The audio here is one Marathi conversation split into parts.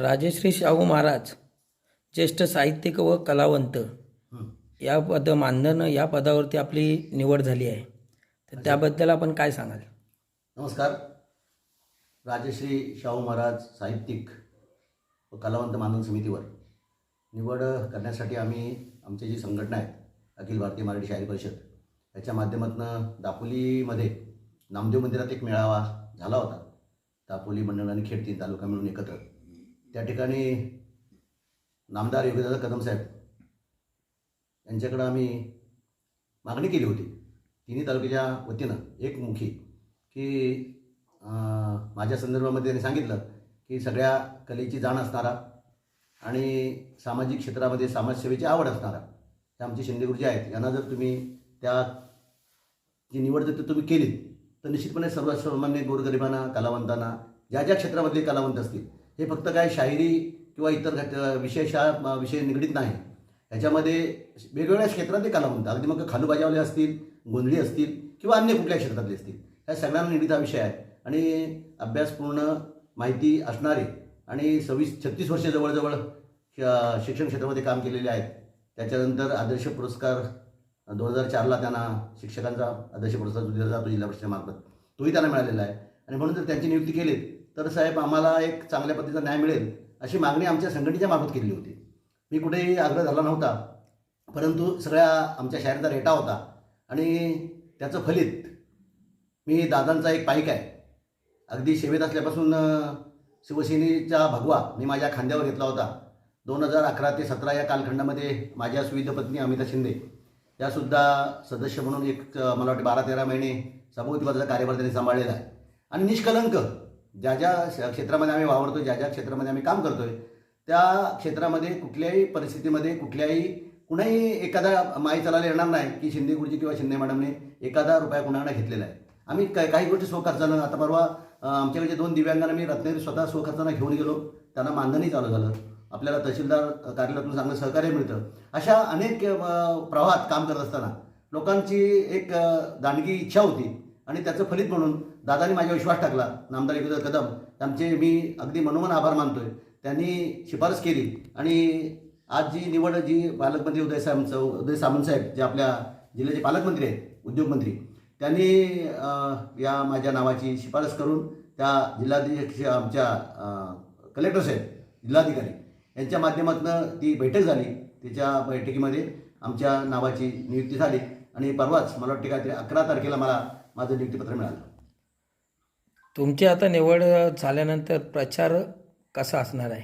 राजश्री शाहू महाराज ज्येष्ठ साहित्यिक व कलावंत या पद मानधन या पदावरती आपली निवड झाली आहे. तर त्याबद्दल आपण काय सांगाल? नमस्कार. राजश्री शाहू महाराज साहित्यिक व कलावंत मानधन समितीवर निवड करण्यासाठी आम्ही आमची जी संघटना आहे अखिल भारतीय मराठी शायरी परिषद याच्या माध्यमातून दापोलीमध्ये नामदेव मंदिरात एक मेळावा झाला होता. दापोली मंडळ आणि खेड तीन तालुका मिळून एकत्र. त्या ठिकाणी नामदार योगीदादा कदम साहेब यांच्याकडं आम्ही मागणी केली होती. तिन्ही तालुक्याच्या वतीनं एकमुखी की माझ्या संदर्भामध्ये त्यांनी सांगितलं की सगळ्या कलेची जाण असणारा आणि सामाजिक क्षेत्रामध्ये समाजसेवेची आवड असणारा हे आमचे शिंदेगुरुजी आहेत. यांना जर तुम्ही त्या जी निवड जर तुम्ही केली तर निश्चितपणे सर्वसामान्य गोरगरिबांना कलावंतांना ज्या ज्या क्षेत्रामधले कलावंत असतील हे फक्त काय शायरी किंवा इतर घट विषयशा विषय निगडीत नाही. ह्याच्यामध्ये वेगवेगळ्या क्षेत्रातले कलावंत अगदी मग खालूबाजावले असतील गोंधळी असतील किंवा अन्य कुठल्या क्षेत्रातले असतील. ह्या सगळ्यांना निगडीत हा विषय आहे. आणि अभ्यासपूर्ण माहिती असणारे आणि सव्वीस छत्तीस वर्ष जवळजवळ श- शिक्षण क्षेत्रामध्ये काम केलेले आहेत. त्याच्यानंतर आदर्श पुरस्कार दोन हजार चारला त्यांना शिक्षकांचा आदर्श पुरस्कार दिला जातो जिल्हा परिषदेमार्फत. तोही त्यांना मिळालेला आहे. आणि म्हणून जर त्यांची नियुक्ती केली तर साहेब आम्हाला एक चांगल्या पद्धतीचा न्याय मिळेल अशी मागणी आमच्या संघटनेच्या मार्फत केली होती. मी कुठेही आग्रह झाला नव्हता परंतु सगळ्या आमच्या शाळेचा रेटा होता आणि त्याचं फलित मी दादांचा एक पाईक आहे. अगदी सेवेत असल्यापासून शिवसेनेचा भगवा मी माझ्या खांद्यावर घेतला होता. दोन हजार अकरा ते सतरा या कालखंडामध्ये माझ्या सुविध पत्नी अमिता शिंदे यासुद्धा सदस्य म्हणून एक मला वाटते बारा तेरा महिने सभोवतीबाचा कार्यभार त्यांनी सांभाळलेला आहे. आणि निष्कलंक ज्या ज्या श- क्षेत्रामध्ये आम्ही वावरतो ज्या ज्या क्षेत्रामध्ये आम्ही काम करतोय त्या क्षेत्रामध्ये कुठल्याही परिस्थितीमध्ये कुठल्याही कुणाही एखादा माई चालायला येणार नाही की शिंदे गुरुजी किंवा शिंदे मॅडमने एखादा रुपया कुणाकडे घेतलेला आहे. आम्ही काही काही गोष्टी स्वखर्चानं आता परवा आमच्याकडे दोन दिव्यांगांना मी रत्नागिरी स्वतः स्वखर्चानं घेऊन गेलो त्यांना मानधनही चालू झालं. आपल्याला तहसीलदार कार्यालयातून चांगलं सहकार्य मिळतं. अशा अनेक प्रवाहात काम करत असताना लोकांची एक दांडगी इच्छा होती आणि त्याचं फलित म्हणून दादांनी माझ्या विश्वास टाकला नामदार एकदा कदम. त्यांचे मी अगदी मनोमन आभार मानतोय. त्यांनी शिफारस केली आणि आज जी निवड जी पालकमंत्री उदय सामंत उदय सामंत साहेब जे आपल्या जिल्ह्याचे पालकमंत्री आहेत उद्योगमंत्री त्यांनी या माझ्या नावाची शिफारस करून त्या जिल्हाध्यक्ष आमच्या कलेक्टर साहेब जिल्हाधिकारी यांच्या माध्यमातून ती बैठक झाली. त्याच्या बैठकीमध्ये आमच्या नावाची नियुक्ती झाली आणि परवाच मला वाटते काहीतरी अकरा तारखेला मला माझं नियुक्तीपत्र मिळालं. तुमची आता निवड झाल्यानंतर प्रचार कसा असणार आहे?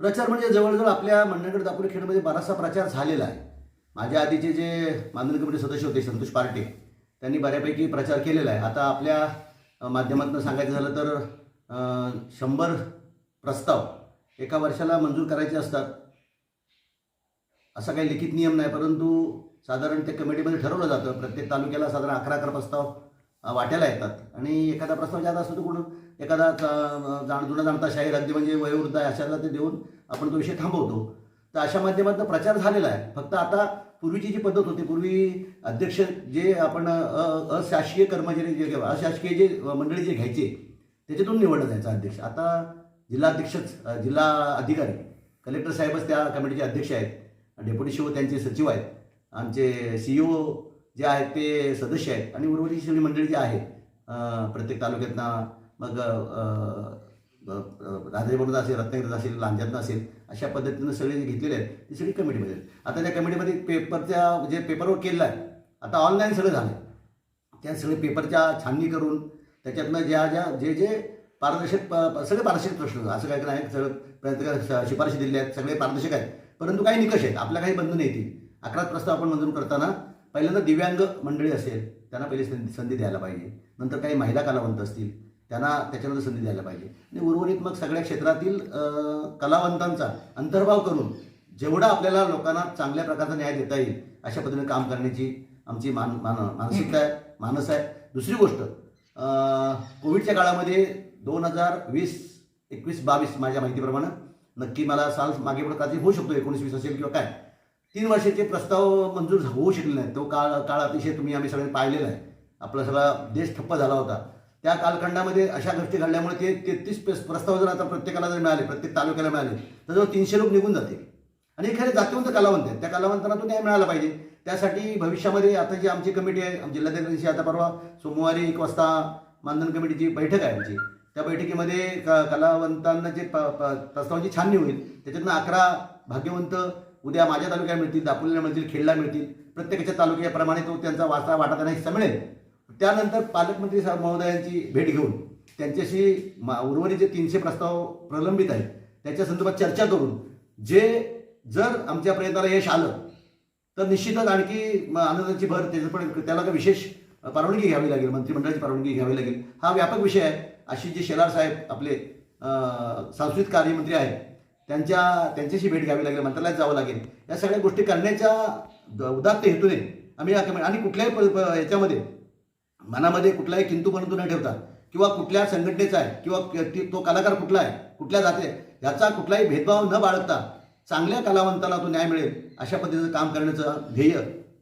प्रचार म्हणजे जवळजवळ आपल्या मंडणगड दापोली खेडमध्ये बराचसा प्रचार झालेला आहे. माझ्या आधीचे जे मानधन कमिटी सदस्य होते संतोष पार्टे त्यांनी बऱ्यापैकी प्रचार केलेला आहे. आता आपल्या माध्यमातून सांगायचं झालं तर शंभर प्रस्ताव एका वर्षाला मंजूर करायचे असतात. असा काही लिखित नियम नाही परंतु साधारण त्या कमिटीमध्ये ठरवलं जातं. प्रत्येक तालुक्याला साधारण अकरा अकरा प्रस्ताव वाट्याला येतात. आणि एखादा प्रस्ताव जादा असतो तो कुठून? एखादा जाण जुना जाणता शाहीर अगदी म्हणजे वयोवृद्ध आहे अशाला ते देऊन आपण तो विषय थांबवतो. तर अशा माध्यमातून प्रचार झालेला आहे. फक्त आता पूर्वीची जी पद्धत होती पूर्वी अध्यक्ष जे आपण अ- अशासकीय कर्मचारी जे अशासकीय जे मंडळी जे घ्यायचे त्याच्यातून निवडलं जायचं अध्यक्ष. आता जिल्हाध्यक्षच जिल्हा अधिकारी कलेक्टर साहेबच त्या कमिटीचे अध्यक्ष आहेत. डेप्युटी शिव त्यांचे सचिव आहेत. आमचे सी ओ जे आहेत ते सदस्य आहेत. आणि उर्वरित सगळी मंडळी जे आहे प्रत्येक तालुक्यातनं मग राजापूरला असेल रत्नागिरीत असेल लांजातनं असेल अशा पद्धतीनं सगळे जे घेतलेले आहेत ते सगळी कमिटीमध्ये आहेत. आता त्या कमिटीमध्ये पेपरच्या जे पेपरवर केलेलं आहे आता ऑनलाईन सगळं झालं त्या सगळे पेपरच्या छाननी करून त्याच्यातनं ज्या ज्या जे जे पारदर्शक प- सगळे पारदर्शक प्रश्न असं काय नाही सगळं प्रयत्न शिफारशी दिलेल्या आहेत सगळे पारदर्शक आहेत. परंतु काही निकष आहेत आपल्या काही बंधनं येतील. अकरा प्रस्ताव आपण मंजूर करताना पहिल्यांदा दिव्यांग मंडळी असेल त्यांना पहिली संधी संधी द्यायला पाहिजे. नंतर काही महिला कलावंत असतील त्यांना त्याच्यानंतर संधी द्यायला पाहिजे. आणि उर्वरित मग सगळ्या क्षेत्रातील कलावंतांचा अंतर्भाव करून जेवढा आपल्याला लोकांना चांगल्या प्रकारचा न्याय देता येईल अशा पद्धतीने काम करण्याची आमची मान मान मानसिकता आहे मानस आहे. दुसरी गोष्ट कोविडच्या काळामध्ये दोन हजार वीस एकवीस बावीस माझ्या माहितीप्रमाणे नक्की मला साल मागे पुढे कदाचित होऊ शकतो एकोणीस वीस असेल किंवा काय. तीन वर्षाचे प्रस्ताव मंजूर होऊ शकले नाहीत. तो काळ काळ अतिशय तुम्ही आम्ही सगळ्यांनी पाहिलेला आहे. आपला सगळा देश ठप्प झाला होता. त्या कालखंडामध्ये अशा गोष्टी घडल्यामुळे ते तेहतीस प्रस्ताव जर आता प्रत्येकाला जर मिळाले प्रत्येक तालुक्याला मिळाले तर जवळ तीनशे लोक निघून जातील. आणि हे खरे जातीवंत कलावंत आहेत. त्या कलावंतांना तो न्याय मिळाला पाहिजे. त्यासाठी भविष्यामध्ये आता जी आमची कमिटी आहे जिल्हाधिकाऱ्यांशी आता परवा सोमवारी एक वाजता मानधन कमिटीची बैठक आहे आमची. त्या बैठकीमध्ये क कलावंतांना जे प प प्रस्तावांची छाननी होईल त्याच्यातनं अकरा भाग्यवंत उद्या माझ्या तालुक्यात मिळतील दापोलीला मिळतील खेडला मिळतील. प्रत्येकाच्या तालुक्याप्रमाणे तो त्यांचा वारसा वाटा त्यांना हिस्सा मिळेल. त्यानंतर पालकमंत्री साहेब महोदयांची भेट घेऊन त्यांच्याशी मा- उर्वरित जे तीनशे प्रस्ताव प्रलंबित आहेत त्याच्या संदर्भात चर्चा करून जे जर आमच्या प्रयत्नाला यश आलं तर निश्चितच आणखी म- आनंदाची भर त्याचं पण त्याला काही विशेष परवानगी घ्यावी लागेल मंत्रिमंडळाची परवानगी घ्यावी लागेल. हा व्यापक विषय आहे. अशी जे शेलार साहेब आपले सांस्कृतिक कार्यमंत्री आहेत त्यांच्या त्यांच्याशी भेट घ्यावी लागेल मंत्रालयात जावं लागेल. या सगळ्या गोष्टी करण्याच्या उदात्त हेतूने आम्ही आणि कुठल्याही प- याच्यामध्ये मनामध्ये कुठलाही किंतू परंतु न ठेवता किंवा कुठल्या संघटनेचा आहे किंवा ती- तो कलाकार कुठला आहे कुठल्या जाते याचा कुठलाही भेदभाव न बाळगता चांगल्या कलावंताला तो न्याय मिळेल अशा पद्धतीचं काम करण्याचं ध्येय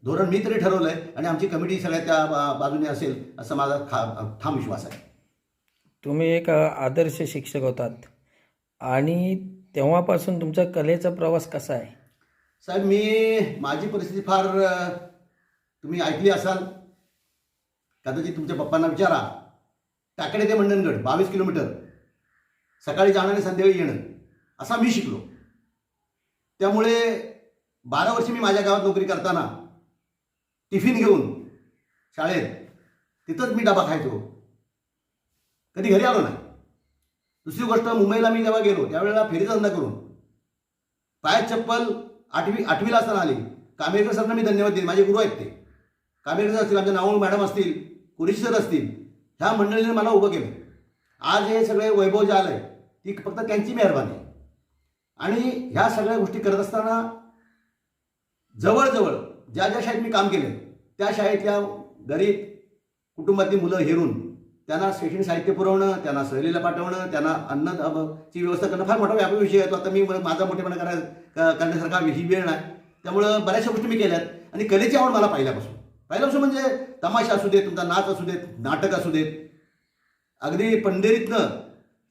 धोरण मी तरी ठरवलं आहे आणि आमची कमिटी सगळ्या त्या बा- बाजूने असेल असं माझा खा ठाम विश्वास आहे. तुम्ही एक आदर्श शिक्षक होतात आणि तेव्हापासून तुमचा कलेचा प्रवास कसा आहे? साहेब मी माझी परिस्थिती फार अ, तुम्ही ऐकली असाल. कदाचित तुमच्या पप्पांना विचारा. टाकडे ते मंडणगड बावीस किलोमीटर. सकाळी जाणं आणि संध्याकाळी येणं. असा मी शिकलो. त्यामुळे बारा वर्ष मी माझ्या गावात नोकरी करताना टिफिन घेऊन शाळेत तिथंच मी डबा खायचो. कधी घरी आलो नाही. दुसरी गोष्ट मुंबईला मी जेव्हा गेलो त्यावेळेला फेरीचा धंदा करून पायात चप्पल आठवी आठवीला असताना आली. कामेरकर सरना मी धन्यवाद देईन माझे गुरु आहेत ते. कामेरकर सर असतील आमच्या नावळ मॅडम असतील कुरेशी सर असतील ह्या मंडळीने मला उभं केलं. आज हे सगळे वैभव जे आहे ती फक्त त्यांची मेहरबानी. आहे आणि ह्या सगळ्या गोष्टी करत असताना जवळजवळ ज्या ज्या शाळेत मी काम केलं त्या शाळेतल्या गरीब कुटुंबातली मुलं हेरून त्यांना शैक्षणिक साहित्य पुरवणं त्यांना सहलीला पाठवणं त्यांना अन्न ची व्यवस्था करणं फार मोठा व्यापक विषय आहे तो. आता मी माझा मोठेपणा करा क- करण्यासारखा ही वेळ नाही. त्यामुळं बऱ्याचशा गोष्टी मी केल्यात. आणि कलेची आवड मला पहिल्यापासून. पहिल्यापासून म्हणजे तमाशा असू देत तुमचा नाच असू देत नाटक असू देत. अगदी पंढरीतनं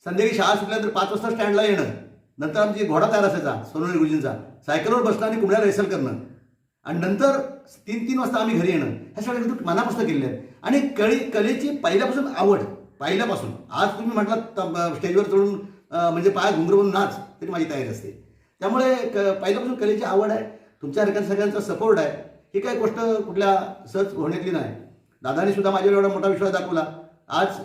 संध्याकाळी शाळा सुटल्या तर पाच वाजता स्टँडला येणं. नंतर आमची घोडा तयार असायचा सोनवणे गुरुजींचा. सायकलवर बसणं आणि कुंभड्या रेसल करणं. आणि नंतर तीन तीन वाजता आम्ही घरी येणं. ह्या सगळ्या गोष्टी मनापासून केलेल्या आहेत. आणि कळी कलेची पहिल्यापासून आवड पहिल्यापासून. आज तुम्ही म्हटलं स्टेजवर चढून म्हणजे पाय घुंगरवून नाच तरी माझी तयारी असते. त्यामुळे क पहिल्यापासून कलेची आवड आहे तुमच्या सगळ्यांचा सपोर्ट आहे. ही काही गोष्ट कुठल्या सहज होण्यातली नाही. दादाने सुद्धा माझ्यावर एवढा मोठा विश्वास दाखवला. आज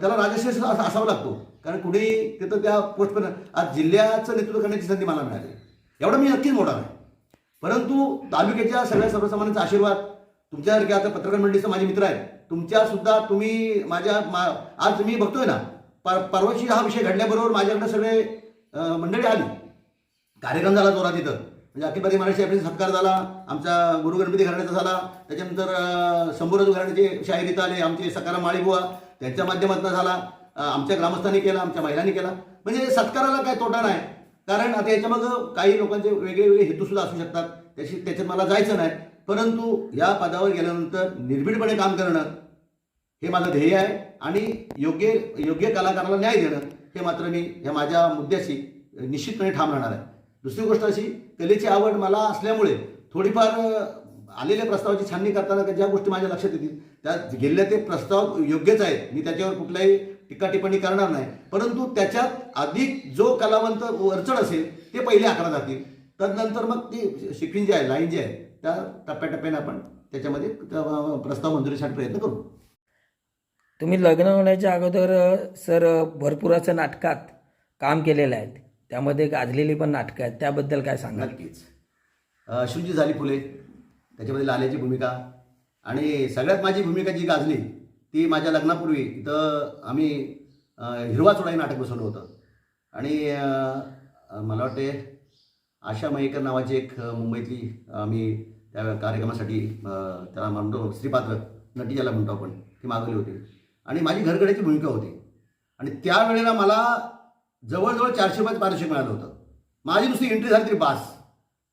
त्याला राजश्री असा असावा लागतो. कारण कुठेही तिथं त्या पोस्टपर्यंत आज जिल्ह्याचं नेतृत्व करण्याची संधी मला मिळाली. एवढं मी नक्कीच मोठा आहे. परंतु तालुक्याच्या सगळ्या सर्वसामान्यांचा आशीर्वाद तुमच्यासारख्या आता पत्रकार मंडळीचं माझे मित्र आहेत. तुमच्या सुद्धा तुम्ही माझ्या मा- आज मी बघतोय ना पर परवाची हा विषय घडल्याबरोबर माझ्याकडे सगळे मंडळी आली. कार्यक्रम झाला जोरात तिथं म्हणजे अखिल भारतीय मराठी सत्कार झाला आमचा गुरु गणपती घराण्याचा झाला त्याच्यानंतर अं, घराण्याचे शाहिरीत आले आमचे सकाराम माळीबुवा त्यांच्या माध्यमातून झाला आमच्या ग्रामस्थांनी केला आमच्या महिलांनी केला. म्हणजे सत्काराला काय तोटा नाही. कारण आता याच्यामागं काही लोकांचे वेगळे वेगळे हेतूसुद्धा असू शकतात. त्याची त्याच्यात मला जायचं नाही. परंतु या पदावर गेल्यानंतर निर्भीडपणे काम करणं हे माझं ध्येय आहे आणि योग्य योग्य कलाकाराला न्याय देणं हे मात्र मी ह्या माझ्या मुद्द्याशी निश्चितपणे ठाम राहणार आहे. दुसरी गोष्ट अशी कलेची आवड मला असल्यामुळे थोडीफार आलेल्या प्रस्तावाची छाननी करताना ज्या गोष्टी माझ्या लक्षात येतील त्या गेलेल्या ते प्रस्ताव योग्यच आहेत. मी त्याच्यावर कुठलाही टीका टिप्पणी करणार नाही. परंतु त्याच्यात अधिक जो कलावंत अडचण असेल ते पहिले आकडा जातील. तदनंतर मग ती शिकवीन जी आहे लाईन जी आहे त्या टप्प्याटप्प्याने आपण त्याच्यामध्ये त्या, प्रस्ताव मंजुरीसाठी प्रयत्न करू. तुम्ही लग्न होण्याच्या अगोदर सर भरपूर असं नाटकात काम केलेलं आहे. त्यामध्ये गाजलेली पण नाटकं आहेत. त्याबद्दल काय सांगाल? नक्कीच. शिवजी झाली फुले. त्याच्यामध्ये लाल्याची भूमिका आणि सगळ्यात माझी भूमिका जी गाजली ती माझ्या लग्नापूर्वी. इथं आम्ही हिरवा चुडाई नाटक बसवलं होतं. आणि मला वाटते आशा मयेकर नावाची एक मुंबईतली आम्ही त्या कार्यक्रमासाठी त्याला म्हणतो स्त्रीपात्र नटी ज्याला म्हणतो आपण. ती मागवली होती. आणि माझी घरगड्याची भूमिका होती. आणि त्यावेळेला मला जवळजवळ चारशे पाच पारशे मिळालं होतं. माझी नुसती एंट्री झाली तरी बास.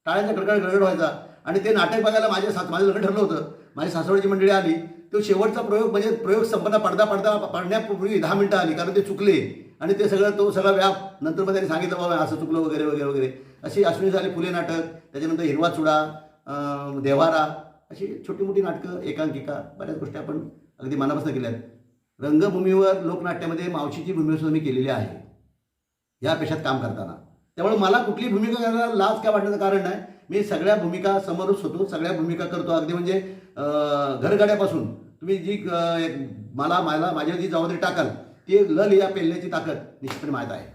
टाळ्यांचा गडगड गडगड व्हायचा. आणि ते नाटक बघायला माझ्या सास माझं लग्न ठरलं होतं. माझी सासवडची मंडळी आली. तो शेवटचा प्रयोग म्हणजे प्रयोग संपला पडदा पडदा पडण्यापूर्वी दहा मिनटं आली. कारण ते चुकले. आणि ते सगळं तो सगळा व्याप नंतर मग त्यांनी सांगितलं बाबा असं चुकलं वगैरे वगैरे वगैरे. अशी अश्विनी झाली फुले नाटक. त्याच्यानंतर हिरवा चुडा देवारा. अशी छोटी मोठी नाटकं एकांकिका बऱ्याच गोष्टी आपण अगदी मनापासून केल्या आहेत रंगभूमीवर लोकनाट्यामध्ये मावशीची भूमिका सुद्धा मी केलेली आहे. या पेशात काम करताना. त्यामुळे मला कुठली भूमिका करायला लाज काय वाटण्याचं कारण नाही. मी सगळ्या भूमिका समोरच होतो सगळ्या भूमिका करतो. अगदी म्हणजे घरगड्यापासून घरगाड्यापासून. तुम्ही जी मला मला माझ्यावर जी जबाबदारी टाकाल ती ल लिया पेलण्याची ताकद निश्चितपणे माहीत आहे.